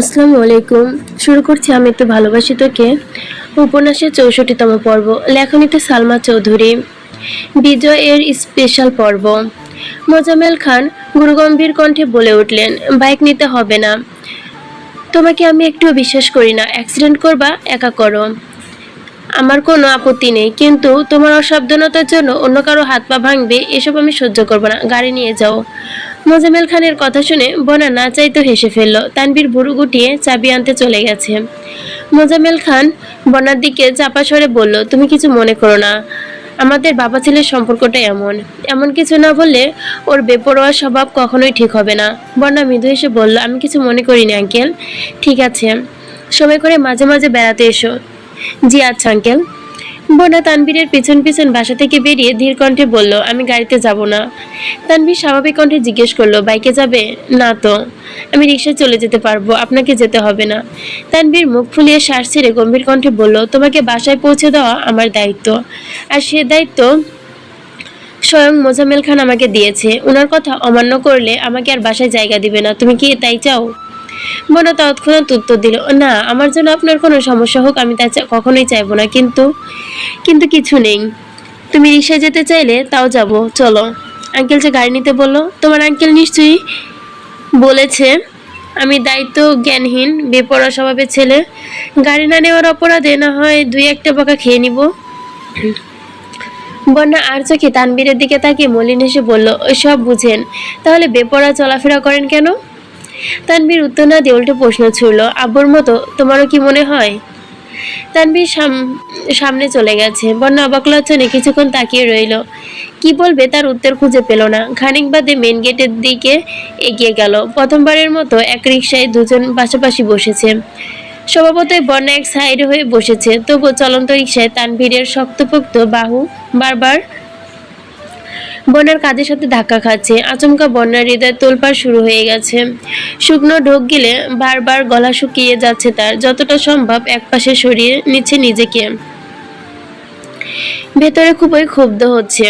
আসসালামু আলাইকুম। শুরু করছি আমি একটু ভালোবাসি তোকে। উপন্যাসের চৌষট্টিতম পর্ব। লেখনীতে সালমা চৌধুরী। বিজয়ের স্পেশাল পর্ব। মোজামেল খান গুরুগম্ভীর কণ্ঠে বলে উঠলেন, বাইক নিতে হবে না। তোমাকে আমি একটু বিশ্বাস করি না। অ্যাক্সিডেন্ট করবা, একা করো। আমার কোনো আপত্তি নেই, কিন্তু তোমার অসাবধানতার জন্য অন্য কারও হাত পা ভাঙবে, এসব আমি সহ্য করব না। গাড়ি নিয়ে যাও। মোজামেল খানের কথা শুনে বনা না চাইতো হেসে ফেলল। তানবীর ভুরু গুটিয়ে চাবি আনতে চলে গেছে। মোজামেল খান বনার দিকে চাপা সরে বলল, তুমি কিছু মনে করো না। আমাদের বাবা ছেলের সম্পর্কটা এমন। এমন কিছু না বললে ওর বেপরোয়া স্বভাব কখনোই ঠিক হবে না। বন্যা মৃদু এসে বলল, আমি কিছু মনে করিনি, আঙ্কেল। ঠিক আছে। সময় করে মাঝে মাঝে বেড়াতে এসো। জি আচ্ছা আঙ্কেল বনা তানবীরের পিছন পিছন বাসা থেকে বেরিয়ে ধীর কণ্ঠে বলল, আমি গাড়িতে যাব না। তানবীর স্বাভাবিক কণ্ঠে জিজ্ঞেস করল, বাইকে যাবে? না তো। আমি রিক্সায় চলে যেতে পারব, আপনাকে যেতে হবে না। তানবীর মুখ ফুলিয়ে শ্বাস ছেড়ে গম্ভীর কণ্ঠে বলল, তোমাকে বাসায় পৌঁছে দেওয়া আমার দায়িত্ব। আর সে দায়িত্ব স্বয়ং মোজামেল খান আমাকে দিয়েছে। ওনার কথা অমান্য করলে আমাকে আর বাসায় জায়গা দিবে না। তুমি কি তাই চাও? মনে তৎক্ষণাৎ উত্তর দিল, না, আমার জন্য আপনার কোনো সমস্যা হোক, আমি তা কখনোই চাইব না, কিন্তু কিন্তু কিছু নেই। তুমি রিক্সায় যেতে চাইলে তাও যাব, চলো। আঙ্কেল যে গাড়ি নিতে বলল, তোমার আঙ্কেল নিশ্চয়ই বলেছে, আমি দায়িত্ব জ্ঞানহীন, বেপরোয়া স্বভাবের ছেলে। গাড়ি না নেওয়ার অপরাধে না হয় দুই একটা বকা খেয়ে নিব। বন্যা আর চোখে তানবীরের দিকে তাকিয়ে মলিন এসে বলল, ওই সব বুঝেন। তাহলে বেপরা চলাফেরা করেন কেন? তানবীর উত্তর না দিয়ে উল্টো প্রশ্ন ছুড়ল, আব্বুর মতো, তোমারও কি মনে হয়? তানবীর সামনে চলে গেছে। বন্যা অবাক লজ্জনে কিছুক্ষণ তাকিয়ে রইল। কি বলবে তার উত্তর খুঁজে পেল না। খানিক বাদে মেন গেটের দিকে এগিয়ে গেল। প্রথমবারের মতো এক রিক্সায় দুজন পাশাপাশি বসেছে। স্বভাবতই বন্যা এক সাইডে হয়ে বসেছে। তবু চলন্ত রিক্সায় তানভীরের শক্তপোক্ত বাহু বারবার বন্যার কাজের সাথে ধাক্কা খাচ্ছে। আচমকা বন্যার হৃদয় তোলপাড় শুরু হয়ে গেছে। শুকনো ঢোক গিলে বারবার গলা শুকিয়ে যাচ্ছে তার। যতটা সম্ভব একপাশে সরিয়ে নিচ্ছে নিজেকে। ভেতরে খুবই ক্ষুব্ধ হচ্ছে।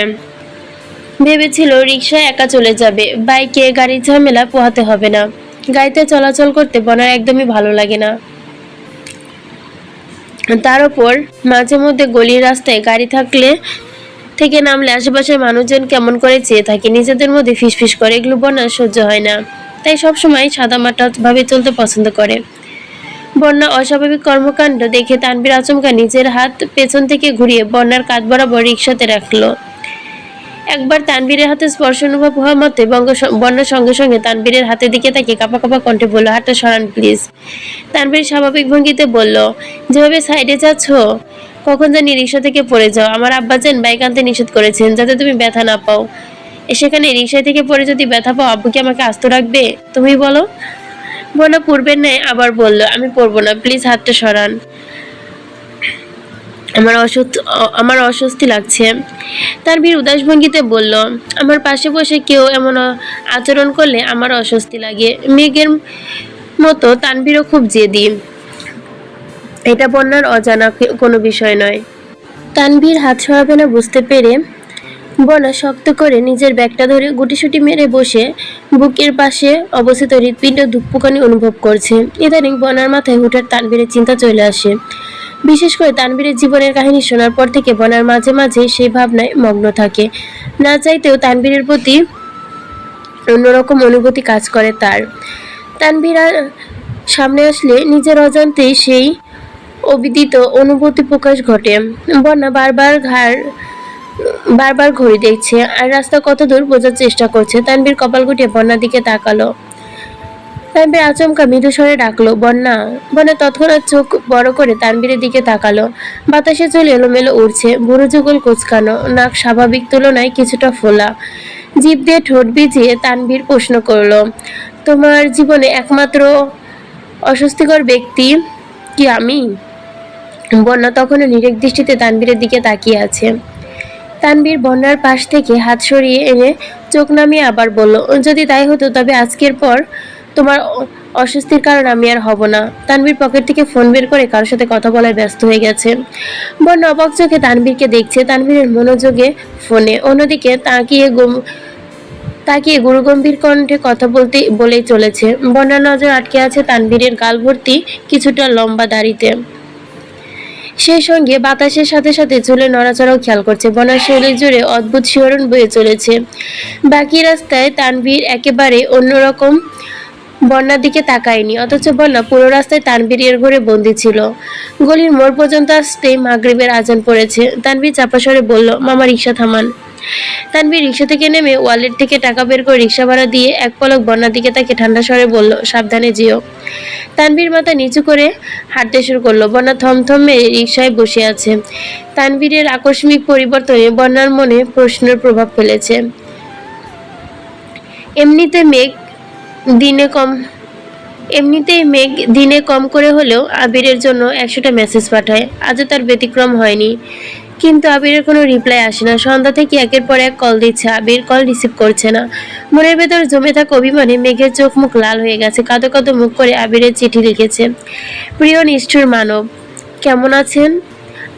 ভেবেছিল রিক্সা একা চলে যাবে। বাইকে গাড়ির ঝামেলা পোহাতে হবে না। গাড়িতে চলাচল করতে বনার একদমই ভালো লাগে না। তার উপর মাঝে মধ্যে গলির রাস্তায় গাড়ি থাকলে থেকে নামলে আশেপাশের মানুষজন কেমন করে চেয়ে থাকে? নিজেদের মধ্যে ফিসফিস করে, এগুলো বন্যার সহ্য হয় না। তাই সবসময় সাদামাটা ভাবে চলতে পছন্দ করে। বন্যা, অস্বাভাবিক কর্মকাণ্ড দেখে তানবীর আচমকা নিজের হাত পেছন থেকে ঘুরিয়ে বন্যার কাঁধ বরাবর রিক্সাতে রাখল। একবার তানবীরের হাতে স্পর্শ অনুভব হওয়া মতে বঙ্গ বন্যার সঙ্গে সঙ্গে তানবীরের হাতের দিকে তাকিয়ে কাপা কাপা কণ্ঠে বলল হাতটা সরান, প্লিজ। তানবীর স্বাভাবিক ভঙ্গিতে বলল, যেভাবে সাইডে যাচ্ছ কখন জানি রিক্সা থেকে পড়ে যাও। আমার আব্বাজান বাইক আনতে নিষেধ করেছেন, যাতে তুমি ব্যথা না পাও। সেখানে রিক্সা থেকে পড়ে যদি ব্যথা পাও, আব্বু কি আমাকে আস্ত রাখবে? তুমি বলো। বলো, পূর্বের ন্যায় আবার বলল, আমি পড়ব না প্লিজ হাতটা সরান। আমার অস্বস্তি আমার অস্বস্তি লাগছে। তার বীর উদাস ভঙ্গিতে বলল, আমার পাশে বসে কেউ এমন আচরণ করলে আমার অস্বস্তি লাগে। মেঘের মতো তানবীরও খুব জেদি। এটা বন্যার অজানা কোনো বিষয় নয়। তানভীর হাত সরাবে না বুঝতে পেরে বনা শক্ত করে নিজের ব্যাগটা ধরে গুটিসুটি মেরে বসে বুকের পাশে অবস্থিত হৃৎপিণ্ড ধুকপুকানি অনুভব করছে। ইদানিং বনার মাথায় হুঠার তানবীরের চিন্তা চলে আসে। বিশেষ করে তানবীরের জীবনের কাহিনী শোনার পর থেকে বনার মাঝে মাঝে সেই ভাবনায় মগ্ন থাকে। না চাইতেও তানবীরের প্রতি অন্যরকম অনুভূতি কাজ করে তার। তানভীর আর সামনে আসলে নিজের অজান্তেই সেই অবিদিত অনুভূতি প্রকাশ ঘটে। বন্যা বারবার ঘাড়, বারবার ঘড়ি দেখছে আর রাস্তা কত দূর বোঝার চেষ্টা করছে। তানবীর কপাল গুটিয়ে বন্যার দিকে তাকালো। তানবীর আচমকা মৃদু স্বরে ডাকলো, বন্যা বন্যা তৎক্ষণাৎ চোখ বড় করে তানবীরের দিকে তাকালো। বাতাসে চলে এলোমেলো উড়ছে, বুড়ো যুগল কুচকানো, নাক স্বাভাবিক তুলনায় কিছুটা ফোলা। জিভ দিয়ে ঠোঁট ভিজিয়ে তানবীর প্রশ্ন করল, তোমার জীবনে একমাত্র অস্বস্তিকর ব্যক্তি কি আমি? বন্যা তখনও নিরেক দৃষ্টিতে তানবীরের দিকে তাকিয়ে আছে। তানবীর বন্যার পাশ থেকে হাত সরিয়ে এনে চোখ নামিয়ে আবার বলল, যদি তাই হতো, তবে আজকের পর তোমার অস্বস্তির কারণ আমি আর হব না। তানবীর পকেট থেকে ফোন বের করে কারোর সাথে কথা বলায় ব্যস্ত হয়ে গেছে। বন্য অবাক চোখে তানবীরকে দেখছে। তানবীরের মনোযোগে ফোনে। অন্যদিকে তাকিয়ে গম- তাকিয়ে গুরুগম্ভীর কণ্ঠে কথা বলতে, বলেই চলেছে। বন্যার নজর আটকে আছে তানবীরের গাল ভর্তি কিছুটা লম্বা দাড়িতে। সেই সঙ্গে বাতাসের সাথে সাথে চুলে নড়াচড়াও খেয়াল করছে। বনার শরীর জুড়ে অদ্ভুত শিহরণ বয়ে চলেছে। বাকি রাস্তায় তানভীর একেবারে অন্যরকম বন্যার দিকে তাকায়নি, অথচ বন্যা পুরো রাস্তায় তানভীরের ঘরে বন্দি ছিল। গলির মোড় পর্যন্ত আসতেই মাগরিবের আজান পড়েছে। তানভীর চাপাসরে বলল, মামা রিক্সা থামান। তানভীর রিক্সা থেকে নেমে ওয়ালেট থেকে টাকা বের করে রিক্সা ভাড়া দিয়ে এক পলক বন্যার দিকে তাকে ঠান্ডা স্বরে বলল, সাবধানে যেও। তানভীর মাথা নিচু করে হাঁটতে শুরু করল। বন্যা থমথম রিক্সায় বসে আছে। তানভীরের আকস্মিক পরিবর্তনে বন্যার মনে প্রশ্নের প্রভাব ফেলেছে। এমনিতে মেঘ দিনে কম, এমনিতেই মেঘ দিনে কম করে হলেও আবিরের জন্য একশোটা মেসেজ পাঠায়। আজও তার ব্যতিক্রম হয়নি। কিন্তু আবিরের কোনো রিপ্লাই আসে না। সন্ধ্যা থেকে একের পর এক কল দিচ্ছে। আবির কল রিসিভ করছে না। মনের ভেতর জমে থাকা অভিমানে মেঘের চোখ মুখ লাল হয়ে গেছে। কাঁদো কাঁদো মুখ করে আবিরের চিঠি লিখেছে, প্রিয় নিষ্ঠুর মানব, কেমন আছেন?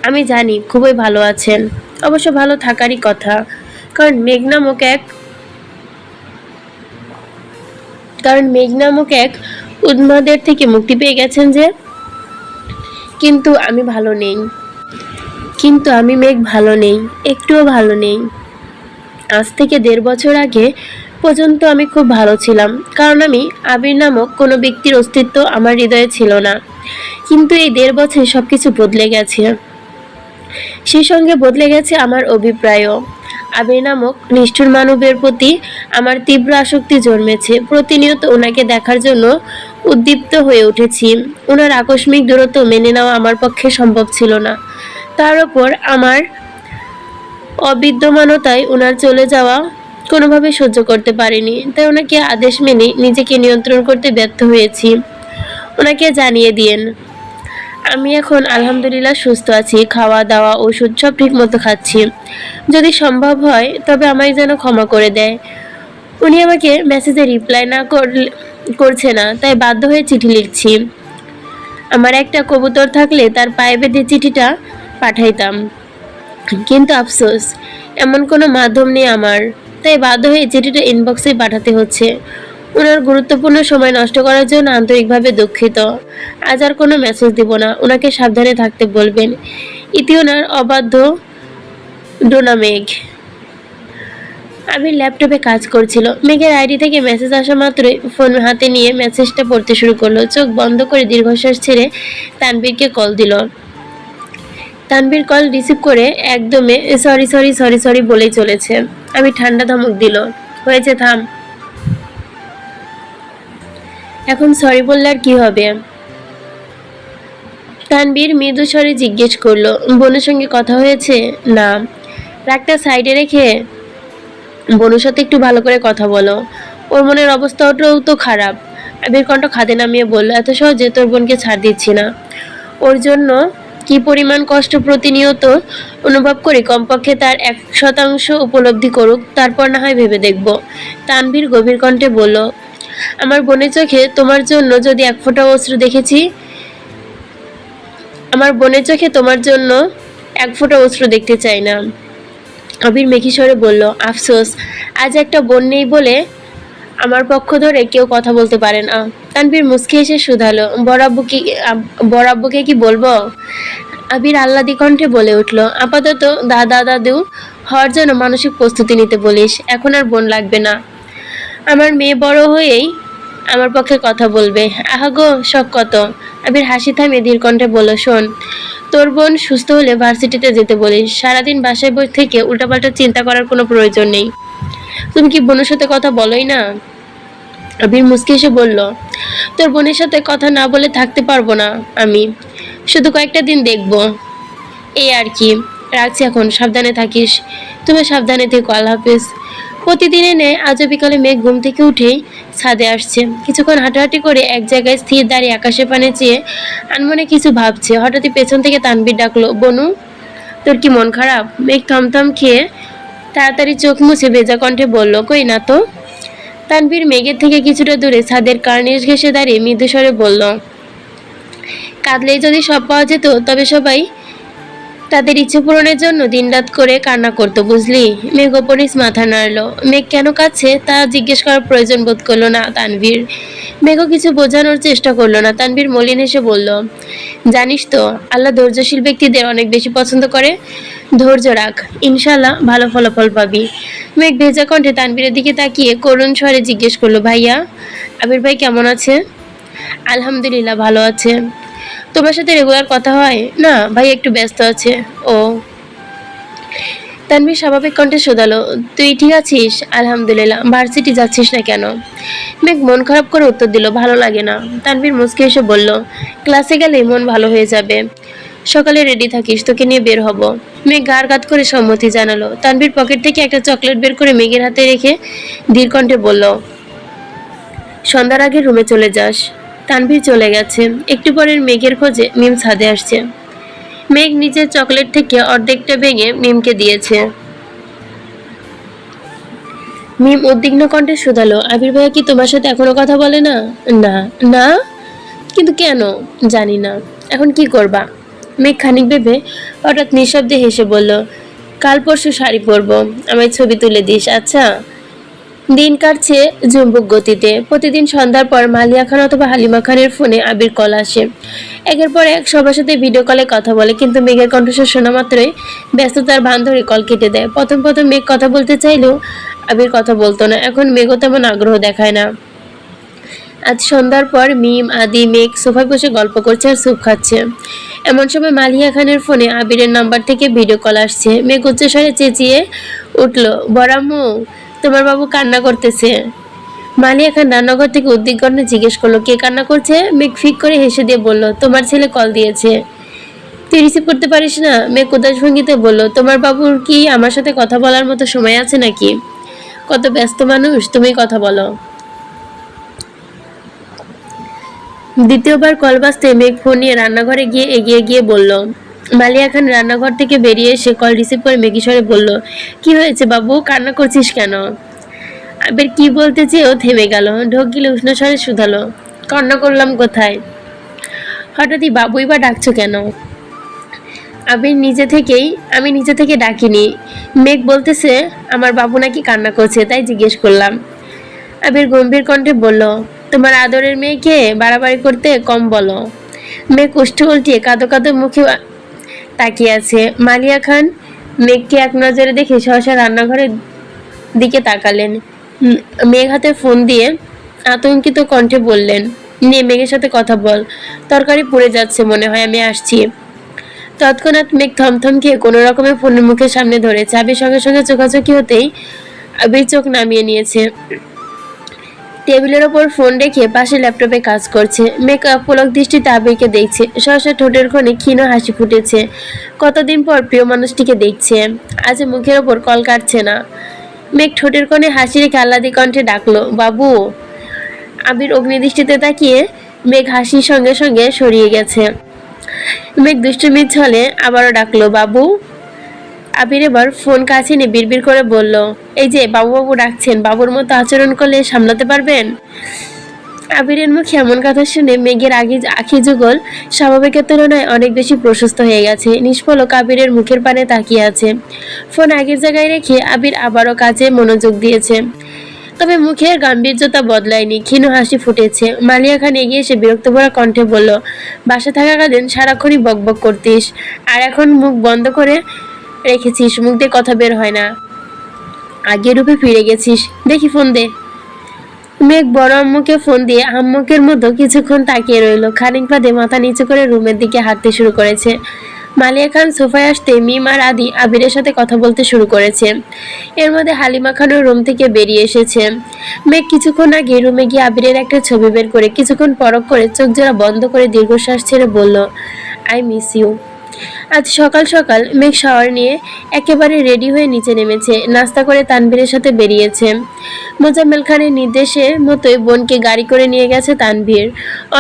আমি জানি খুবই ভালো আছেন। অবশ্য ভালো থাকারই কথা। কারণ মেঘ নামক এক, কারণ মেঘ নামক এক উন্মাদের থেকে মুক্তি পেয়ে গেছেন যে। কিন্তু আমি ভালো নেই। কিন্তু আমি মেঘ ভালো নেই, একটুও ভালো নেই। আজ থেকে দেড় বছর আগে পর্যন্ত আমি খুব ভালো ছিলাম, কারণ আমি আবির নামক কোনো ব্যক্তির অস্তিত্ব আমার হৃদয়ে ছিল না। কিন্তু এই দেড় বছর সব কিছু বদলে গেছে। সেই সঙ্গে বদলে গেছে আমার অভিপ্রায়ও। আবির নামক নিষ্ঠুর মানবের প্রতি আমার তীব্র আসক্তি জন্মেছে। প্রতিনিয়ত ওনাকে দেখার জন্য উদ্দীপ্ত হয়ে উঠেছি। ওনার আকস্মিক দূরত্ব মেনে নেওয়া আমার পক্ষে সম্ভব ছিল না। তার উপর আমার অবিদ্যমানতায় ওনার চলে যাওয়া কোনোভাবে সহ্য করতে পারিনি। তাই ওনাকে আদেশ মেনে নিজেকে নিয়ন্ত্রণ করতে ব্যর্থ হয়েছি। ওনাকে জানিয়ে দিয়েন, আমি এখন আলহামদুলিল্লাহ সুস্থ আছি, খাওয়া দাওয়া, ওষুধ সব ঠিক মতো খাচ্ছি। যদি সম্ভব হয়, তবে আমায় যেন ক্ষমা করে দেয়। উনি আমাকে মেসেজে রিপ্লাই না করলে, করছে না, তাই বাধ্য হয়ে চিঠি লিখছি। আমার একটা কবুতর থাকলে তার পায়ে বেঁধে চিঠিটা পাঠাইতাম। কিন্তু আফসোস, এমন কোনো মাধ্যম নেই আমার। তাই বাধ্য হয়ে চিঠিটা ইনবক্সে পাঠাতে হচ্ছে। ওনার গুরুত্বপূর্ণ সময় নষ্ট করার জন্য আন্তরিকভাবে দুঃখিত। আজ আর কোনো মেসেজ দিব না। ওনাকে সাবধানে থাকতে বলবেন। ইতি ওনার অবাধ্য ডোনা মেঘ। আমি ল্যাপটপে কাজ করছিল। মেঘের আইডি থেকে মেসেজ আসা মাত্রই ফোন হাতে নিয়ে মেসেজটা পড়তে শুরু করল। চোখ বন্ধ করে দীর্ঘশ্বাস ছেড়ে তানবীরকে কল দিল। তানবীর কল রিসিভ করে একদমে সরি সরি সরি সরি বলেই চলেছে। আমি ঠান্ডা ধমক দিল। হয়েছে, থাম। এখন সরি বললে আর কি হবে? তানবীর মৃদু স্বরে জিজ্ঞেস করল, বোনের সঙ্গে কথা হয়েছে? না। রাগটা সাইডে রেখে বনুর সাথে একটু ভালো করে কথা বলো। ওর মনের অবস্থাও তো খারাপ। আবির কণ্ঠ খাদে নামিয়ে বলল, এত সহজে তোর বোনকে ছাড় দিচ্ছি না। ওর জন্য কি পরিমাণ কষ্ট প্রতিনিয়ত অনুভব করি? কমপক্ষে তার এক শতাংশ উপলব্ধি করুক, তারপর না হয় ভেবে দেখব। তানভীর গভীর কণ্ঠে বলল, আমার বোনের চোখে তোমার জন্য যদি এক ফোঁটা অশ্রু দেখেছি, আমার বোনের চোখে তোমার জন্য এক ফোঁটা অশ্রু দেখতে চাই না। আবির মেঘিস্বরে বলল, আফসোস, আজ একটা বোন নেই বলে আমার পক্ষ ধরে কেউ কথা বলতে পারে না। তানভীর মুসকে এসে শুধালো বরাব্বু কি বরাব্বুকে কি বলব? আবির আল্লাদি কণ্ঠে বলে উঠল, আপাতত দাদা, দাদু, হওয়ার জন্য মানসিক প্রস্তুতি নিতে বলিস, এখন আর বোন লাগবে না। আমার মেয়ে বড় হয়েই আমার পক্ষে কথা বলবে। আহা গো শখ কত? আবির হাসি থামিয়ে ধীর কণ্ঠে বলল, শোন, তোর বোন সুস্থ হলে ভার্সিটিতে যেতে বলিস। সারাদিন বাসায় বই থেকে উল্টাপাল্টা চিন্তা করার কোনো প্রয়োজন নেই। তুমি কি বোনের সাথে কথা বলোই না? আবির মুসকি এসে বলল, তোর বোনের সাথে কথা না বলে থাকতে পারব না আমি। শুধু কয়েকটা দিন দেখব। এই আর কি। রাখছি এখন। সাবধানে থাকিস। তুমি সাবধানে থেকো। আল্লাহ হাফিজ। প্রতিদিনে নেয় আজও বিকালে মেঘ ঘুম থেকে উঠেই ছাদে আসছে। কিছুক্ষণ হাঁটাহাঁটি করে এক জায়গায় স্থির দাঁড়িয়ে আকাশে পানে চেয়ে আনমনে কিছু ভাবছে। হঠাৎই পেছন থেকে তানবির ডাকলো, বনু, তোর কি মন খারাপ? মেঘ থমথম খেয়ে তাড়াতাড়ি চোখ মুছে ভেজা কণ্ঠে বলল, কই না তো? তানভীর মেঘের থেকে কিছুটা দূরে ছাদের কার্নিশ ঘেসে দাঁড়িয়ে মৃদুস্বরে বলল, কাঁদলেই যদি সব পাওয়া যেত, তবে সবাই তাদের ইচ্ছে পূরণের জন্য দিনরাত করে কান্না করতো, বুঝলি? মেঘ অপরিস মাথা নাড়লো। মেঘ কেন কাছে তা জিজ্ঞেস করার প্রয়োজন বোধ করল না তানভীর। মেঘও কিছু বোঝানোর চেষ্টা করল না। তানভীর মলিন এসে বলল, জানিস তো, আল্লাহ ধৈর্যশীল ব্যক্তিদের অনেক বেশি পছন্দ করে। ধৈর্য রাখ ইনশাল্লাহ ভালো ফলাফল পাবি। মেঘ ভেজা কণ্ঠে তানভীরের দিকে তাকিয়ে করুণ স্বরে জিজ্ঞেস করল, ভাইয়া, আবির ভাই কেমন আছে? আলহামদুলিল্লাহ, ভালো আছে। তোমার সাথে রেগুলার কথা হয়? না, ভাই একটু ব্যস্ত আছে। ও। তানভীর স্বাভাবিক কণ্ঠে শোধালো, তুই ঠিক আছিস? আলহামদুলিল্লাহ। ভার্সিটি যাচ্ছিস না কেন? মেঘ মন খারাপ করে উত্তর দিল, ভালো লাগে না। তানভীর মুসকে এসে বলল, ক্লাসে গেলে মন ভালো হয়ে যাবে। সকালে রেডি থাকিস, তোকে নিয়ে বের হব। মেঘ গার গাত করে সম্মতি জানালো। তানভীর পকেট থেকে একটা চকলেট বের করে মেঘের হাতে রেখে ধীর কণ্ঠে বলল, সন্ধ্যার আগে রুমে চলে যাস। তানভীর চলে গেছে। একটু পরের মেঘের খোঁজে মিম ছাদে আসছে। মেঘ নিজের চকলেট থেকে অর্ধেকটা ভেঙে মিমকে দিয়েছে। মিম উদ্বিগ্ন কণ্ঠে শুধালো, আবির ভাইয়া কি তোমার সাথে এখনও কথা বলে না? না। না? কিন্তু কেন? জানি না। এখন কি করবা? মেঘ খানিক ভেবে হঠাৎ নিঃশব্দে হেসে বলল, কাল পরশু শাড়ি পরবো। আমায় ছবি তুলে দিস আচ্ছা? দিন কাটছে জুম্বুক গতিতে। প্রতিদিন সন্ধ্যার পর মালিয়া খান অথবা হালিমা খানের ফোনে আবির কল আসে। একের পর এক সবার সাথে ভিডিও কলে কথা বলে, কিন্তু মেঘের কণ্ঠস্বর শোনা মাত্রই ব্যস্ততার ভান ধরে কল কেটে দেয়। প্রথম প্রথম মেঘ কথা বলতে চাইলেও আবির কথা বলতো না। এখন মেঘও তেমন আগ্রহ দেখায় না। আজ সন্ধ্যার পর মিম, আদি, মেঘ সোফায় বসে গল্প করছে আর স্যুপ খাচ্ছে। এমন সময় মালিয়া খানের ফোনে আবিরের নাম্বার থেকে ভিডিও কল আসছে। মেঘ উচ্চস্বরে চেঁচিয়ে উঠল বরাম্মু তোমার বাবু কান্না করতেছে। মালিয়া খান রান্নাঘর থেকে উদ্বিগ্ন জিজ্ঞেস করল, কে কান্না করছে? মেঘ ফিক করে হেসে দিয়ে বলল, তোমার ছেলে কল দিয়েছে। তুই রিসিভ করতে পারিস না? মেঘ উদাস ভঙ্গিতে বলল, তোমার বাবুর কি আমার সাথে কথা বলার মতো সময় আছে নাকি? কত ব্যস্ত মানুষ, তুমি কথা বলো। দ্বিতীয়বার কল বাজতে মেঘ ফোন নিয়ে রান্নাঘরে গিয়ে এগিয়ে গিয়ে বলল মালিয়া খান রান্নাঘর থেকে বেরিয়ে এসে কল রিসিভ করে মেঘিস্বরে বলল, কি হয়েছে বাবু? কান্না করছিস কেন? আবির কি বলতে চেয়েও থেমে গেল। ঢোক গিলে উষ্ণ স্বরে শুধালো, কান্না করলাম কোথায়? হঠাৎই বাবুই বা ডাকছো কেন? আবির নিজে থেকেই, আমি নিজে থেকে ডাকিনি। মেঘ বলতেছে আমার বাবু নাকি কান্না করছে, তাই জিজ্ঞেস করলাম। আবির গম্ভীর কণ্ঠে বলল, তোমার আদরের মেয়েকে বাড়াবাড়ি করতে কম বলো। মেয়ে কুষ্ঠ উল্টিয়ে কাঁদো কাঁদো মুখে তাকিয়ে আছে। মালিয়া খান মেঘকে এক নজরে দেখে সহসা রান্নাঘরের দিকে তাকালেন। মেঘ হাতে ফোন দিয়ে আতঙ্কিত কণ্ঠে বললেন, নে, মেঘের সাথে কথা বল। তরকারি পুড়ে যাচ্ছে মনে হয়, আমি আসছি। তৎক্ষণাৎ মেঘ থমথম খেয়ে কোনো রকমে ফোনের মুখের সামনে ধরেছে। আবির সঙ্গে সঙ্গে চোখাচোখি হতেই আবির চোখ নামিয়ে নিয়েছে। টেবিলের ওপর ফোন রেখে পাশে ল্যাপটপে কাজ করছে। মেক পলক দৃষ্টিতে আবিরকে দেখছে। সহসা ঠোঁটের কোণে ক্ষীণ হাসি ফুটেছে। কতদিন পর প্রিয় মানুষটিকে দেখছে। আজ মুখের ওপর কল কাটছে না। মেঘ ঠোঁটের কোণে হাসি রেখে আল্লাদি কণ্ঠে ডাকলো, বাবু! আবির অগ্নিদৃষ্টিতে তাকিয়ে মেঘ হাসির সঙ্গে সঙ্গে সরিয়ে গেছে। মেঘ দুষ্টুমির ছলে আবারও ডাকলো, বাবু! আবির এবার ফোন কাছে নিয়ে বিড়বিড় করে বলল, এই যে বাবু বাবু ডাকছেন, বাবুর মতো আচরণ করলে সামলাতে পারবেন? আবিরের মুখে এমন কথা শুনে মেঘের আগে আখি যুগল স্বাভাবিকের তুলনায় অনেক বেশি প্রশস্ত হয়ে গেছে। নিষ্ফলক আবিরের মুখের পানে তাকিয়ে আছে। ফোন আগের জায়গায় রেখে আবির আবারও কাজে মনোযোগ দিয়েছে। তবে মুখের গাম্ভীর্যতা বদলায়নি, ক্ষীণ হাসি ফুটেছে। মালিয়া খান এগিয়ে এসে বিরক্ত ভরা কণ্ঠে বলল বাসা থাকাকালীন সারাক্ষণই বকবক করতিস। আর এখন মুখ বন্ধ করে রেখেছিস, মুখ দিয়ে কথা বের হয় না। আগে রূপে ফিরে গেছিস, দেখি ফোন দে। মেঘ বড় আম্মুকে ফোন দিয়ে আম্মুকের মতো কিছুক্ষণ তাকিয়ে রইল। খানিক বাদে মাথা নিচু করে রুমের দিকে হাঁটতে শুরু করেছে। মালিয়া খান সোফায় আসতে মিম আর আদি আবিরের সাথে কথা বলতে শুরু করেছে। এর মধ্যে হালিমা খানও রুম থেকে বেরিয়ে এসেছে। মেঘ কিছুক্ষণ আগে রুমে গিয়ে আবিরের একটা ছবি বের করে কিছুক্ষণ পরক করে চোখ জোড়া বন্ধ করে দীর্ঘশ্বাস ছেড়ে বলল আই মিস ইউ আজ সকাল সকাল মেঘ শাওয়ার নিয়ে একেবারে রেডি হয়ে নিচে নেমেছে। নাস্তা করে তানভীরের সাথে বেরিয়েছে। মোজাম্মেল খানের নির্দেশে মতোই বোনকে গাড়ি করে নিয়ে গেছে তানভীর।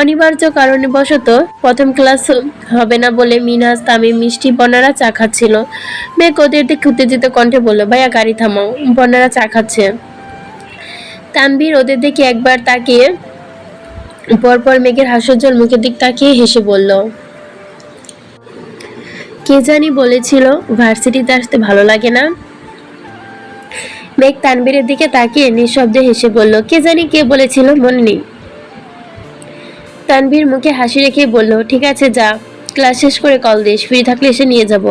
অনিবার্য কারণে বশত প্রথম ক্লাস হবে না বলে মিনাজ তামিম মিষ্টি বনারা চা খাচ্ছিল। মেঘ ওদের দিকে উত্তেজিত কণ্ঠে বলল, ভাইয়া, গাড়ি থামাও। বনারা চা খাচ্ছে। তানভীর ওদের দিকে একবার তাকিয়ে পরপর মেঘের হাস্যজ্জ্বল মুখের দিক তাকিয়ে হেসে বলল কে জানি বলেছিল, ভার্সিটিতে আসতে ভালো লাগে না। মেঘ তানবীরের দিকে তাকিয়ে নিঃশব্দে হেসে বলল, কে জানি কে বলেছিল, মনে নেই। তানভীর মুখে হাসি রেখে বলল, ঠিক আছে, যা। ক্লাস শেষ করে কল দিস, ফ্রি থাকলে এসে নিয়ে যাব।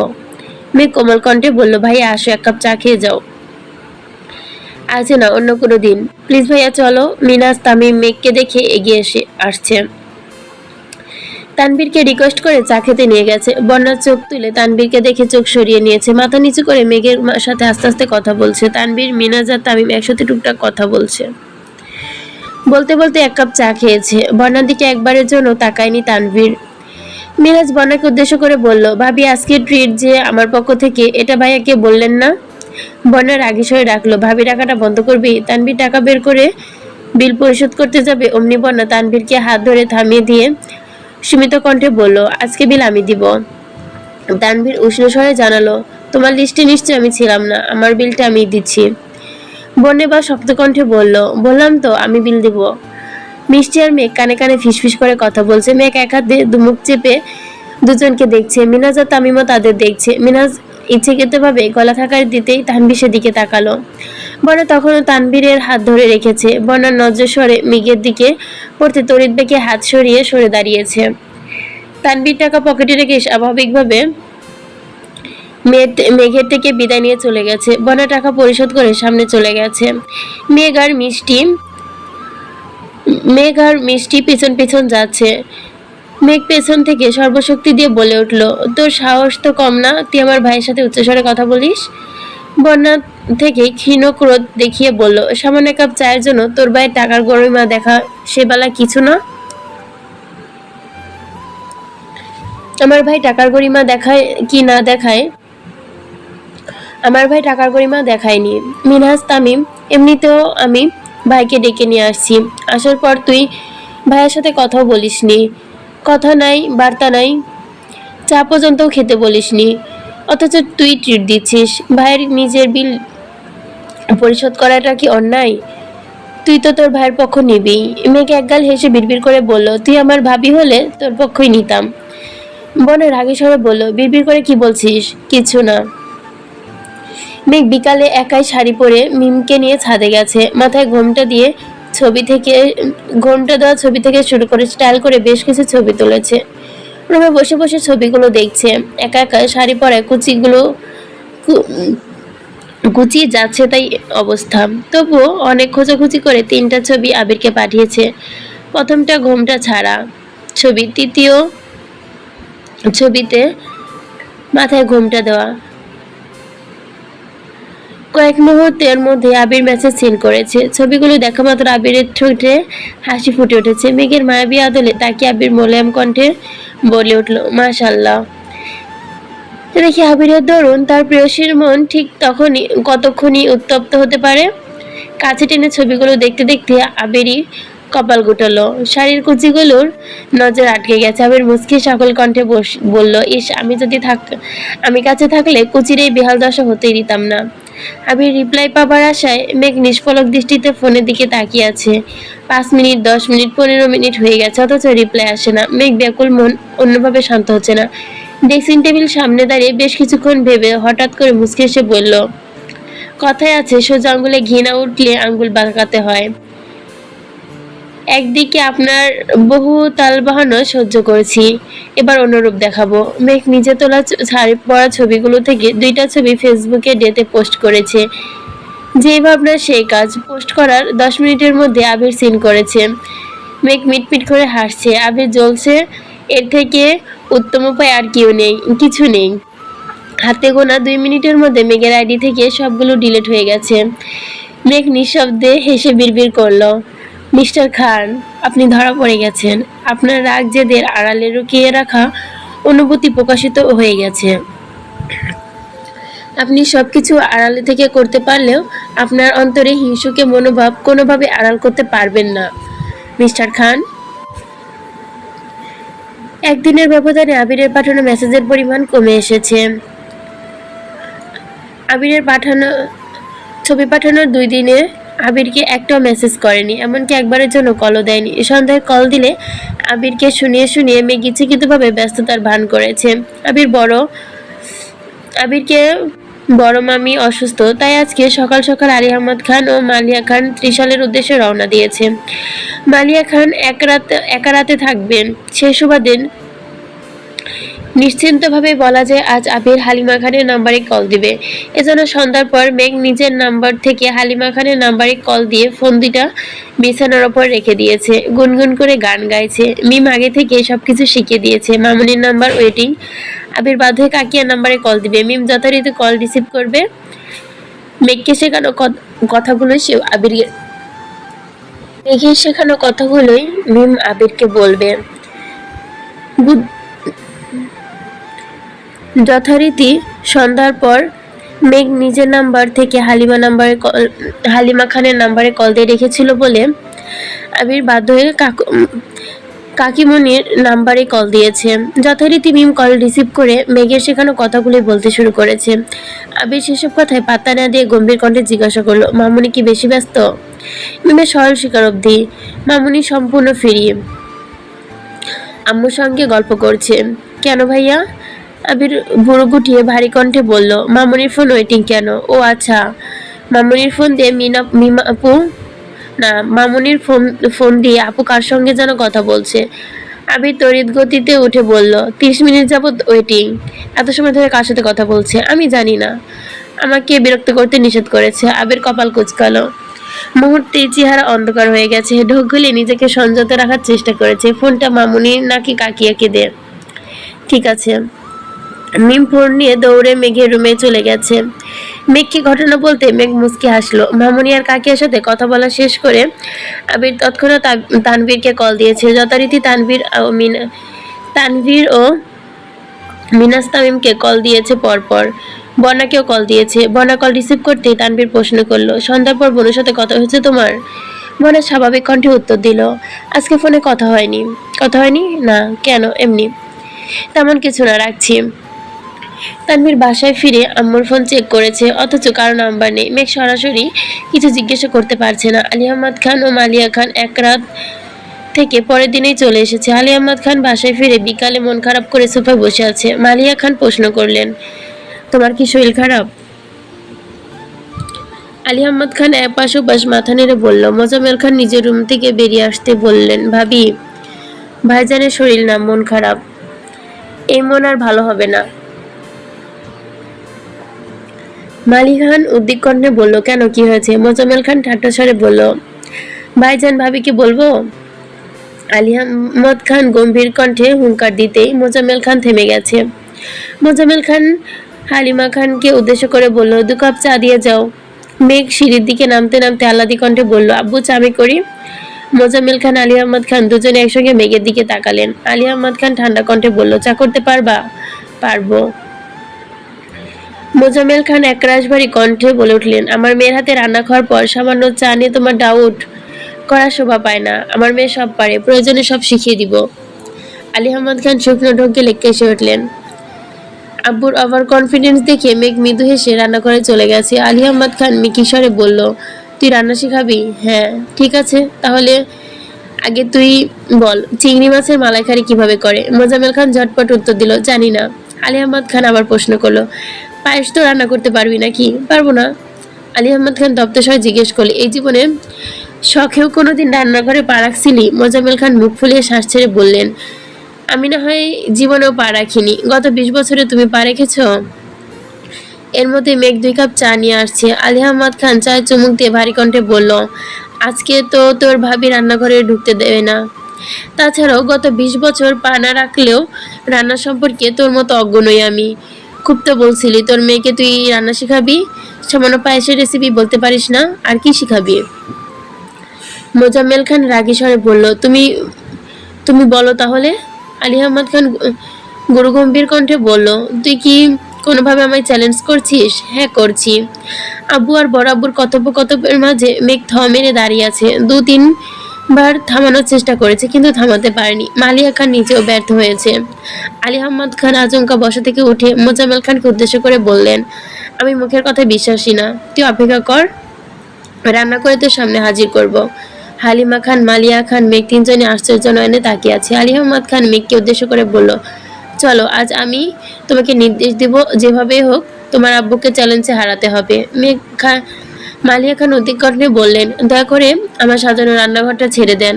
মেঘ কোমল কণ্ঠে বলল, ভাই, আসো, এক কাপ চা খেয়ে যাও। আছে না, অন্য কোনো দিন। প্লিজ ভাইয়া, চলো। মিনাজ তামিম, মেঘকে দেখে এগিয়ে এসে, আসছে। তানবীরকে রিকোয়েস্ট করে চা খেতে নিয়ে গেছে। বন্যার চোখ তুলে তানবীরকে দেখে চোখ সরিয়ে নিয়েছে। মাথা নিচু করে মেঘের সাথে আস্তে আস্তে কথা বলছে। তানবীর মিনাজ আর তামিম একসাথে টুকটাক কথা বলছে। বলতে বলতে এক কাপ চা খেয়েছে। বন্যার দিকে একবারের জন্য তাকায়নি তানভীর। মিরাজ বন্যাকে উদ্দেশ্য করে বলল, ভাবি আজকে ট্রিট যে আমার পক্ষ থেকে, এটা ভাইয়াকে বললেন না? বন্যার আগে সরে রাখল ভাবি, টাকাটা বন্ধ করবি? তানভীর টাকা বের করে বিল পরিশোধ করতে যাবে? অমনি বন্যা তানভীরকে হাত ধরে থামিয়ে দিয়ে সীমিত কণ্ঠে বলল, আজকে বিল আমি দিব। তানভীর উষ্ণ স্বরে জানালো, তোমার লিস্টে নিশ্চয় আমি ছিলাম না, আমার বিলটা আমি দিচ্ছি। বনে বা শক্ত কণ্ঠে বলল, বললাম তো, আমি বিল দিব। মিষ্টি আর মেঘ কানে কানে ফিসফিস করে কথা বলছে। মেঘ এক হাতে দুমুখ চেপে দুজনকে দেখছে। মিনাজ আর তামিমও তাদের দেখছে। মিনাজ ইচ্ছেকৃতভাবে গলা থাকার দিতেই তানভীর সেদিকে তাকালো। বনা তখনও তানবীরের হাত ধরে রেখেছে। বনার নজর সরে মেঘের দিকে পড়তে তড়িৎ বেগে হাত সরিয়ে সরে দাঁড়িয়েছে। তানবীর টাকা পকেটে রেখে স্বাভাবিকভাবে মেঘের থেকে বিদায় নিয়ে চলে গেছে। বনা টাকা পরিশোধ করে সামনে চলে গেছে। মেঘ আর মিষ্টি মেঘ আর মিষ্টি পিছন পিছন যাচ্ছে। মেঘ পেছন থেকে সর্বশক্তি দিয়ে বলে উঠল, তোর সাহস তো কম না? তুই আমার ভাইয়ের সাথে উচ্চস্বরে কথা বলিস? বন্যা থেকে ক্ষীণ ক্রোধ দেখিয়ে বলল, সামান্য কাপ চায়ের জন্য তোর ভাইয়ের টাকার গরিমা দেখা সে বেলা কিছু না? আমার ভাই টাকার গরিমা দেখায় কি না দেখায়? আমার ভাই টাকার গরিমা দেখায়নি। মিনহাজ তামিম, এমনিতেও আমি ভাইকে ডেকে নিয়ে আসছি। আসার পর তুই ভাইয়ের সাথে কথাও বলিসনি। কথা নাই, বার্তা নাই। চা পর্যন্তও খেতে বলিসনি। অথচ তুই ট্রিট দিচ্ছিস। ভাইয়ের নিজের বিল পরিশোধ করাটা কি অন্যায়? তুই তো তোর ভাইয়ের পক্ষ নিবি। মেয়েকে একগাল হেসে বিড়বিড় করে বলল, তুই আমার ভাবি হলে তোর পক্ষই নিতাম। বনের আগে সরে বলল, বিড়বিড় করে কি বলছিস? কিছু না। মেঘ বিকালে একাই শাড়ি পরে মিমকে নিয়ে ছাদে গেছে। মাথায় ঘোমটা দিয়ে ছবি থেকে, ঘোমটা দেওয়া ছবি থেকে শুরু করে স্টাইল করে বেশ কিছু ছবি তুলেছে। রুমে বসে বসে ছবিগুলো দেখছে। একা একা শাড়ি পরে কুচিগুলো গুছিয়ে যাচ্ছে তাই অবস্থা। তবুও অনেক খোঁজাখুঁজি করে তিনটা ছবি আবিরকে পাঠিয়েছে। প্রথমটা ঘোমটা ছাড়া। ছবি, তৃতীয় ছবিতে মাথায় ঘুমটা দেওয়া। কয়েক মুহূর্তের মধ্যে আবির মেসেজ সিন করেছে। ছবিগুলো দেখা মাত্র আবিরের ঠোঁটে হাসি ফুটে উঠেছে। মেঘের মায়াবী আদলে তাকে আবির মোলায়েম কণ্ঠে বলে উঠল মাশাল্লাহ দেখি আবিরের দরুন তার প্রেয়সীর মন ঠিক তখনই, কতক্ষণই উত্তপ্ত হতে পারে? কাছে টেনে ছবিগুলো দেখতে দেখতে আবিরই কপাল গুটালো। শাড়ির কুচিগুলোর নজর আটকে গেছে। আবির মুচকি সকল কণ্ঠে বলল, ইস, আমি যদি থাক, আমি কাছে থাকলে কুচির এই বেহাল দশা হতেই দিতাম না। আবির রিপ্লাই পাবার আশায় মেঘ নিষ্ফলক দৃষ্টিতে ফোনের দিকে তাকিয়ে আছে। পাঁচ মিনিট, দশ মিনিট, পনেরো মিনিট হয়ে গেছে, অথচ রিপ্লাই আসে না। মেঘ ব্যাকুল মন অন্যভাবে শান্ত হচ্ছে না। ড্রেসিং টেবিল সামনে দাঁড়িয়ে বেশ কিছুক্ষণ ভেবে হঠাৎ করে মুচকে এসে বলল, কথায় আছে, সোজা আঙ্গুলে ঘৃণা উঠলে আঙ্গুল বাঁকাতে হয়। একদিকে আপনার বহু তাল বাহানো সহ্য করেছি, এবার অনুরূপ দেখাবো। মেঘ নিজে তোলা শাড়ি পরা ছবিগুলো থেকে দুইটা ছবি ফেসবুকে ডেতে পোস্ট করেছে। যেই ভাবনা সেই কাজ। পোস্ট করার দশ মিনিটের মধ্যে আবির সিন করেছে। মেঘ মিটমিট করে হাসছে। আবির জ্বলছে। এর থেকে উত্তম উপায় আর কেউ নেই, কিছু নেই। হাতে গোনা দুই মিনিটের মধ্যে মেঘের আইডি থেকে সবগুলো ডিলিট হয়ে গেছে। মেঘ নিঃশব্দে হেসে বিড়বিড় করল। মিস্টার খান, আপনি ধরা পড়ে গেছেন। আপনার রাগ জেদের আড়ালে লুকিয়ে রাখা অনুভূতি প্রকাশিত হয়ে গেছে। আপনি সব কিছু আড়ালে থেকে করতে পারলেও আপনার অন্তরে হিংসুকে মনোভাব কোনোভাবে আড়াল করতে পারবেন না। মিস্টার খান? একদিনের ব্যবধানে আবিরের পাঠানো মেসেজের পরিমাণ কমে এসেছে। আবিরের পাঠানো, ছবি পাঠানোর দুই দিনে আবিরকে একটাও মেসেজ করেনি, এমনকি একবারের জন্য কলও দেয়নি। সন্ধ্যায় কল দিলে আবিরকে শুনিয়ে শুনিয়ে মেঘ ইচ্ছাকৃতভাবে ব্যস্ততার ভান করেছে। আবির বড়, আবিরকে বড় মামি অসুস্থ, তাই আজকে সকাল সকাল আলী আহমদ খান ও মালিয়া খান ত্রিশালের উদ্দেশ্যে রওনা দিয়েছে। মালিয়া খান এক রাত, একা রাতে থাকবেন। সেই সুবাদে নিশ্চিন্তভাবে বলা যায়, আজ আবির হালিমা খানের নাম্বারে কল দিবে। এজন্য সন্ধ্যার পর মেঘ নিজের নাম্বার থেকে হালিমা খানের নাম্বারে কল দিয়ে ফোন দুটা বিছানার ওপর রেখে দিয়েছে। গুনগুন করে গান গাইছে। মিম আগে থেকে সবকিছু শিখিয়ে দিয়েছে। মামুনির নাম্বার, ওয়েটিং। আবির বাধ্য হয়ে কাকিয়ার নাম্বারে কল দিবে। মিম যথারীতি কল রিসিভ করবে। মেঘকে শেখানো কথাগুলো সে আবির মেঘের শেখানো কথাগুলোই মিম আবিরকে বলবে। যথারীতি সন্ধ্যার পর মেঘ নিজের নাম্বার থেকে হালিমা নাম্বারে কল হালিমা খানের নাম্বারে কল দিয়ে রেখেছিল বলে আবির বাধ্য হয়ে কাকু নাম্বারে কল দিয়েছে। যথারীতি মিম কল রিসিভ করে মেঘের শেখানো কথাগুলি বলতে শুরু করেছে। আবির সেসব কথায় পাত্তা না দিয়ে গম্ভীর কণ্ঠে জিজ্ঞাসা করল, মামুনি কি বেশি ব্যস্ত? মিমের সরল স্বীকারোক্তি মামুনি সম্পূর্ণ ফিরিয়ে আম্মুর সঙ্গে গল্প করছে, কেন ভাইয়া? আবির বুড়ো গুটিয়ে ভারী কণ্ঠে বলল, মামুনির ফোন ওয়েটিং কেন? ও আচ্ছা মামুনির ফোন দিয়ে মিনা, মিমা আপু? না, মামুনির ফোন ফোন দিয়ে আপু কার সঙ্গে যেন কথা বলছে? আবির তড়িৎ গতিতে উঠে বলল, তিরিশ মিনিট যাবত ওয়েটিং এত সময় ধরে কার সাথে কথা বলছে? আমি জানি না। আমাকে বিরক্ত করতে নিষেধ করেছে আবির কপাল কুচকালো। মুহূর্তে চেহারা অন্ধকার হয়ে গেছে। ঢোক নিজেকে সংযত রাখার চেষ্টা করেছে। ফোনটা মামুনির নাকি কাকিয়াকে দে। ঠিক আছে। ফোন নিয়ে দৌড়ে মেঘের রুমে চলে গেছে। মেঘকে ঘটনা বলতে মেঘ মুচকি হাসলো। মামুনি আর কাকিয়ার সাথে কথা বলা শেষ করে আবির তৎক্ষণাৎ তানভীরকে কল দিয়েছে। যথারীতি তানভীর ও মিনা তানভীর ও মিনাস তামিমকে কল দিয়েছে পরপর। বনাকেও কল দিয়েছে। বনা কল রিসিভ করতেই তানভীর প্রশ্ন করল, সন্ধ্যার পর বোনের সাথে কথা হয়েছে তোমার? বনা স্বাভাবিক কণ্ঠে উত্তর দিল, আজকে ফোনে কথা হয়নি। কথা হয়নি? না, কেন? এমনি। তেমন কিছু না, রাখছি। তানভীর বাসায় ফিরে আম্মুর ফোন চেক করেছে, অথচ কারও নাম্বার নেই। মেঘ সরাসরি কিছু জিজ্ঞাসা করতে পারছে না। আলী আহমদ খান ও মালিয়া খান এক রাত থেকে পরের দিনেই চলে এসেছে। আলী আহমদ খান বাসায় ফিরে বিকালে মন খারাপ করে সোফায় বসে আছে। মালিয়া খান প্রশ্ন করলেন, তোমার কি শরীর খারাপ? আলী আহমদ খান এপাশ ওপাশ মাথা নেড়ে বলল, মোজাম্মেল খান নিজের রুম থেকে বেরিয়ে আসতে বললেন, ভাবি, ভাইজানের শরীর না, মন খারাপ। এই মন আর ভালো হবে না। মালি খান উদ্দিক কণ্ঠে বলল, কেন? কি হয়েছে? মোজাম্মেল খান ঠাট্টা স্বরে বলল, ভাইজান ভাবিকে বলব? আলী আহমদ খান গম্ভীর কণ্ঠে হুঙ্কার দিতেই মোজাম্মেল খান থেমে গেছে। মোজাম্মেল খান হালিমা খানকে উদ্দেশ্য করে বলল, দু কাপ চা দিয়ে যাও। মেঘ সিঁড়ির দিকে নামতে নামতে আল্লাদি কণ্ঠে বলল, আব্বু, চা আমি করি। মোজাম্মেল খান, আলী আহমদ খান দুজনে একসঙ্গে মেঘের দিকে তাকালেন। আলী আহমদ খান ঠান্ডা কণ্ঠে বলল, চা করতে পারবা? পারব। মোজাম্মেল খান একরাশ কণ্ঠে বলে উঠলেন, আমার মেয়ের হাতে রান্না খাওয়ার পর সামান্য চা নিয়ে তোমার ডাউট করার শোভা পায় না। আমার মেয়ে সব পারে, প্রয়োজনে সব শিখিয়ে দিব। আলী আহমদ খান শুকনো ঢোকে লেখকে এসে উঠলেন, আব্বুর ওভার কনফিডেন্স দেখে মেঘ মৃদু হেসে রান্নাঘরে চলে গেছে। আলী আহমদ খান মিকিস্বরে বলল, তুই রান্না শিখাবি? হ্যাঁ ঠিক আছে। তাহলে আগে তুই বল, চিংড়ি মাছের মালাইকারি কীভাবে করে? মোজাম্মেল খান ঝটপট উত্তর দিল, জানি না। আলী আহমদ খান আবার প্রশ্ন করল পায়েস তো রান্না করতে পারবি নাকি? পারব না। আলী আহমদ খান দপ্তর জিজ্ঞেস করলে, এই জীবনে শখেও কোনোদিন রান্নাঘরে পা রাখছিলি? মোজাম্মেল খান মুখ ফুলিয়ে শ্বাস ছেড়ে বললেন, আমি না হয় জীবনেও পা রাখিনি। গত বিশ বছরে তুমি পা রেখেছ? এর মধ্যে মেঘ দুই কাপ চা নিয়ে আসছে। আলী আহমদ খান চায় চুমুক দিয়ে ভারী কণ্ঠে বলল, আজকে তো তোর ভাবি রান্নাঘরে ঢুকতে দেবে না। তাছাড়াও গত বিশ বছর পা না রাখলেও রান্না সম্পর্কে তোর মতো অজ্ঞ নই আমি। খুব তো বলছিলি, তোর মেয়েকে তুই রান্না শেখাবি? সামান্য পায়েসের রেসিপি বলতে পারিস না, আর কি শিখাবি? মোজাম্মেল খান রাগী স্বরে বলল, তুমি তুমি বলো তাহলে? আলী আহমদ খান গুরু গম্ভীর কণ্ঠে বলল, তুই কি কোনোভাবে আমায় চ্যালেঞ্জ করছিস? হ্যাঁ করছি। আব্বু আর বড় আব্বুর কথোপকথনের মাঝে মেঘ থ মেরে দাঁড়িয়ে আছে। দু তিন বার থামানোর চেষ্টা করেছে, কিন্তু থামাতে পারেনি। মালিয়া খান নিজেও ব্যর্থ হয়েছে। আলী আহমদ খান আচমকা বসা থেকে উঠে মোজাম্মেল খানকে উদ্দেশ্য করে বললেন, আমি মুখের কথায় বিশ্বাসী না। তুই অপেক্ষা কর। রান্না করে তোর সামনে হাজির করব। হালিমা খান, মালিয়া খান, মেঘ তিনজনে আশ্চর্য নয়নে তাকিয়ে আছে। আলী আহমদ খান মেঘকে উদ্দেশ্য করে বলল, চলো, আজ আমি তোমাকে নির্দেশ দিব যেভাবে হোক তোমার আব্বুকে চ্যালেঞ্জে হারাতে হবে। মেঘ খা মালিয়া খান উদ্বিগ্নে বললেন, দয়া করে আমার সাজানো রান্নাঘরটা ছেড়ে দেন।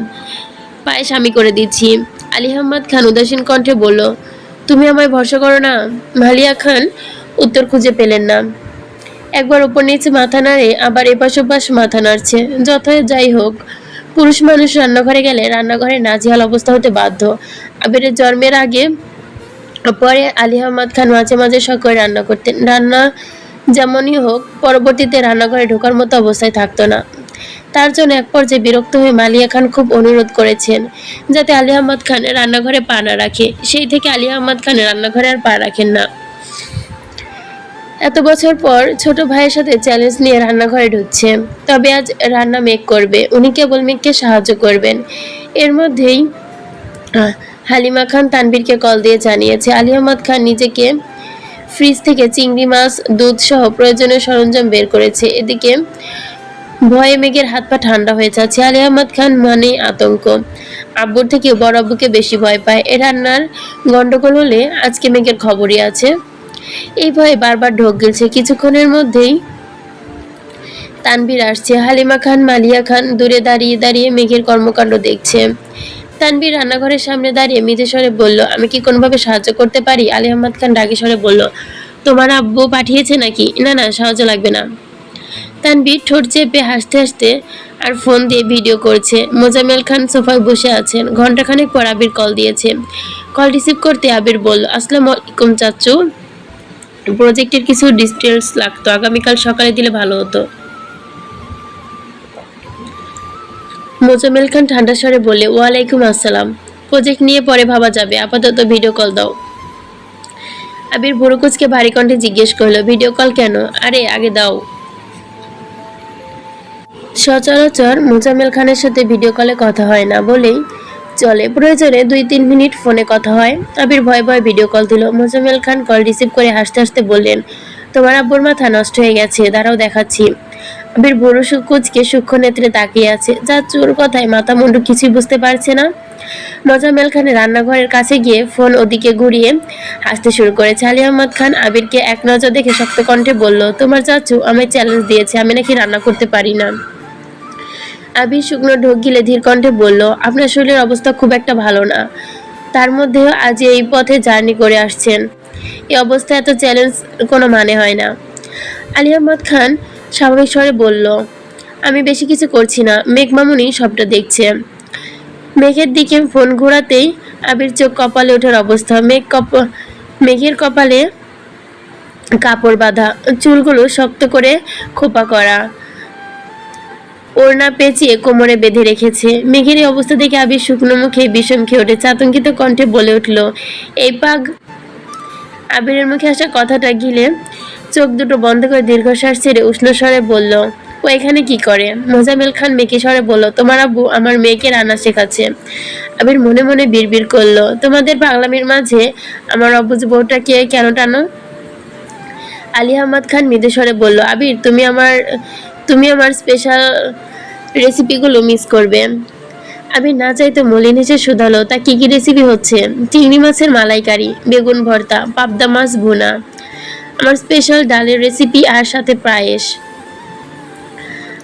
পায়ে স্বামী করে দিচ্ছি। আলী আহমদ খান উদাসীন কণ্ঠে বলল, তুমি আমায় ভরসা করো না, মালিয়া খান উত্তর খুঁজে পেলেন না। একবার ওপর নিচে মাথা নাড়ে, আবার এপাশ ওপাশ মাথা নাড়ছে। যত যাই হোক, পুরুষ মানুষ রান্নাঘরে গেলে রান্নাঘরে নাজেহাল অবস্থা হতে বাধ্য। আবিরের জন্মের আগে, পরে আলী আহমদ খান মাঝে মাঝে সকলে রান্না করতেন। রান্না যেমনই হোক, পরবর্তীতে রান্নাঘরে ঢোকার মতো অবস্থায় থাকতো না। তার জন্য এক পর্যায়ে বিরক্ত হয়ে মালিয়া খান খুব অনুরোধ করেছেন যাতে আলী আহমদ খান রান্নাঘরে পা না রাখে। সেই থেকে আলী আহমদ খান রান্নাঘরে আর পা রাখেন না। এত বছর পর ছোট ভাইয়ের সাথে চ্যালেঞ্জ নিয়ে রান্নাঘরে ঢুকছে। তবে আজ রান্না মেক করবে। উনি কেবল মেঘকে সাহায্য করবেন। এর মধ্যেই হালিমা খান তানবীরকে কল দিয়ে জানিয়েছে। আলী আহমদ খান নিজেকে ফ্রিজ থেকে চিংড়ি মাছ, দুধ সহ প্রয়োজনীয় সরঞ্জাম বের করেছে। এদিকে ভয়ে মেঘের হাত পা ঠান্ডা হয়ে যাচ্ছে। আলী আহমদ খান মানে আতঙ্ক। আব্বুর থেকে বড় আব্বুকে বেশি ভয় পায়। এ রান্নার গন্ডগোল হলে আজকে মেঘের খবরই আছে। এই ভয়ে বারবার ঢোক গেলছে। কিছুক্ষণের মধ্যেই তানভীর আসছে। হালিমা খান, মালিয়া খান দূরে দাঁড়িয়ে দাঁড়িয়ে মেঘের কর্মকাণ্ড দেখছে। তানভীর রান্নাঘরের সামনে দাঁড়িয়ে মিজে স্বরে বলল, আমি কি কোনোভাবে সাহায্য করতে পারি? আলী আহমদ খান ডাকি স্বরে বলল, তোমার আব্বু পাঠিয়েছে নাকি? না না, সাহায্য লাগবে না। তানভীর ঠোঁট চেপে হাসতে হাসতে আর ফোন দিয়ে ভিডিও করছে। মোজামেল খান সোফায় বসে আছেন। ঘন্টাখানেক পর আবির কল দিয়েছে। কল রিসিভ করতে আবির বলল, আসসালামু আলাইকুম চাচ্চু প্রজেক্টের কিছু ডিটেলস লাগতো। আগামীকাল সকালে দিলে ভালো হতো। মোজামেল খান ঠান্ডা স্বরে বলে ওয়ালাইকুম আসসালাম। প্রজেক্ট নিয়ে পরে ভাবা যাবে। আপাতত ভিডিও কল দাও। আবির ভুরুকুচকে ভারী কণ্ঠে জিজ্ঞেস করল, ভিডিও কল কেন? আরে, আগে দাও। সচরাচর মোজামেল খানের সাথে ভিডিও কলে কথা হয় না বলেই চলে। প্রয়োজনে দুই তিন মিনিট ফোনে কথা হয়। আবির ভয় ভয় ভিডিও কল দিল। মোজামেল খান কল রিসিভ করে হাসতে হাসতে বললেন, তোমার আব্বুর মাথা নষ্ট হয়ে গেছে, দাঁড়াও দেখাচ্ছি। আবির বড় কুচকে সূক্ষ্ম নেত্রে তাকিয়ে আছে। যা চোর কথায় মাথা মুন্ডু কিছুই বুঝতে পারছে না। মোজামেল খানের রান্নাঘরের কাছে গিয়ে ফোন ওদিকে ঘুরিয়ে হাসতে শুরু করেছে। আলী আহমদ খান আবিরকে এক নজর দেখে শক্ত কণ্ঠে বলল, তোমার চাচু আমায় চ্যালেঞ্জ দিয়েছে, আমি নাকি রান্না করতে পারি না। আবির শুকনো ঢোক গিলে ধীর কণ্ঠে বলল, আপনার শরীরের অবস্থা খুব একটা ভালো না। তার মধ্যেও আজ এই পথে জার্নি করে আসছেন। এই অবস্থায় এত চ্যালেঞ্জ কোনো মানে হয় না। আলী আহমদ খান স্বাভাবিক স্বরে বলল, আমি বেশি কিছু করছি না। মেঘ মামুনি সবটা দেখছে। মেঘের দিকে ফোন ঘোরাতেই আবির চোখ কপালে ওঠার অবস্থা। মেঘ কপ, মেঘের কপালে কাপড় বাঁধা। চুলগুলো শক্ত করে খোপা করা। ওড়না পেঁচিয়ে কোমরে বেঁধে রেখেছে। মেঘের এই অবস্থা দেখে আবির শুকনো মুখে বিষম খেয়ে ওঠে। চাতঙ্কিত কণ্ঠে বলে উঠল, এই পাগ! আবিরের মুখে আসা কথাটা গিলে চোখ দুটো বন্ধ করে দীর্ঘশ্বাস ছেড়ে উষ্ণ স্বরে বলল, ও এখানে কি করে? মোজামেল খান মেকি স্বরে বলল, তোমার আব্বু আমার মেয়েকে রান্না শেখাচ্ছে। আবির মনে মনে বিড়বিড় করল, তোমাদের পাগলামির মাঝে আমার অব্বুজ বউটাকে কেন টানো? আলী আহমদ খান মৃদু স্বরে বলল, আবির, তুমি আমার তুমি আমার স্পেশাল রেসিপিগুলো মিস করবে। আমি না চাইতে মলিন হেসে শুধালো, তা কি কি রেসিপি হচ্ছে? চিংড়ি মাছের মালাইকারি, বেগুন ভর্তা, পাবদা মাছ ভুনা। আমার স্পেশাল ডালের রেসিপি আর সাথে পায়েস।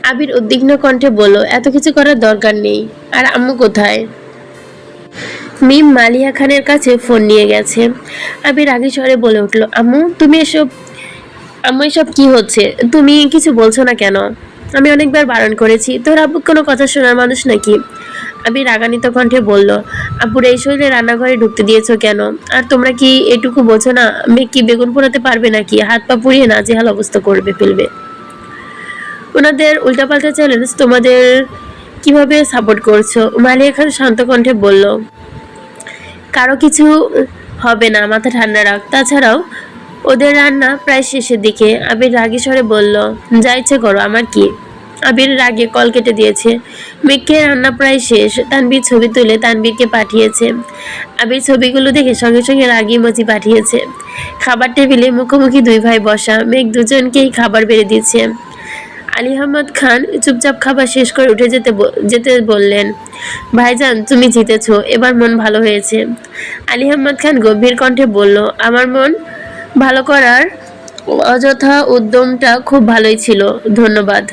আবির উদ্বিগ্ন কণ্ঠে বলল, এত কিছু করার দরকার নেই। আর আম্মু কোথায়? মিম মালিয়া খানের কাছে ফোন নিয়ে গেছে। আবির আগে স্বরে বলে উঠল, আম্মু, তুমি এসব, আম্মু, এসব কি হচ্ছে? তুমি কিছু বলছো না কেন? আমি অনেকবার বারণ করেছি। তোর আব্বু কোনো কথা শোনার মানুষ নাকি? আমি রাগান্বিত কণ্ঠে বলল আব্বুর এই শরীরে রান্নাঘরে ঢুকতে দিয়েছ কেন? আর তোমরা কি এটুকু বোঝো না? মেয়ে কি বেগুন পোড়াতে পারবে নাকি? হাত পা পুড়িয়ে নাজেহাল অবস্থা করবে ফেলবে। ওনাদের উল্টাপাল্টা চ্যালেঞ্জ তোমাদের কীভাবে সাপোর্ট করছ? মালিয়া খান শান্ত কণ্ঠে বলল, কারও কিছু হবে না, মাথা ঠান্ডা রাখ। তাছাড়াও ওদের রান্না প্রায় শেষের দিকে আবির রাগী স্বরে বলল, যা ইচ্ছে করো, আমার কি? আবির রাগে কল কেটে দিয়েছে। মেঘকে রান্না প্রায় শেষ। তানবীর ছবি তুলে তানবীরকে পাঠিয়েছে। আবির ছবিগুলো দেখে সঙ্গে সঙ্গে রাগি মজি পাঠিয়েছে। খাবার টেবিলে মুখোমুখি দুই ভাই বসা। মেঘ দুজনকেই খাবার বেড়ে দিচ্ছে। আলী আহমদ খান চুপচাপ খাবার শেষ করে উঠে যেতে যেতে বললেন, ভাইজান, তুমি জিতেছো। এবার মন ভালো হয়েছে। আলী আহমদ খান গম্ভীর কণ্ঠে বলল, আমার মন ভালো করার অযথা উদ্যমটা খুব ভালোই ছিল। ধন্যবাদ।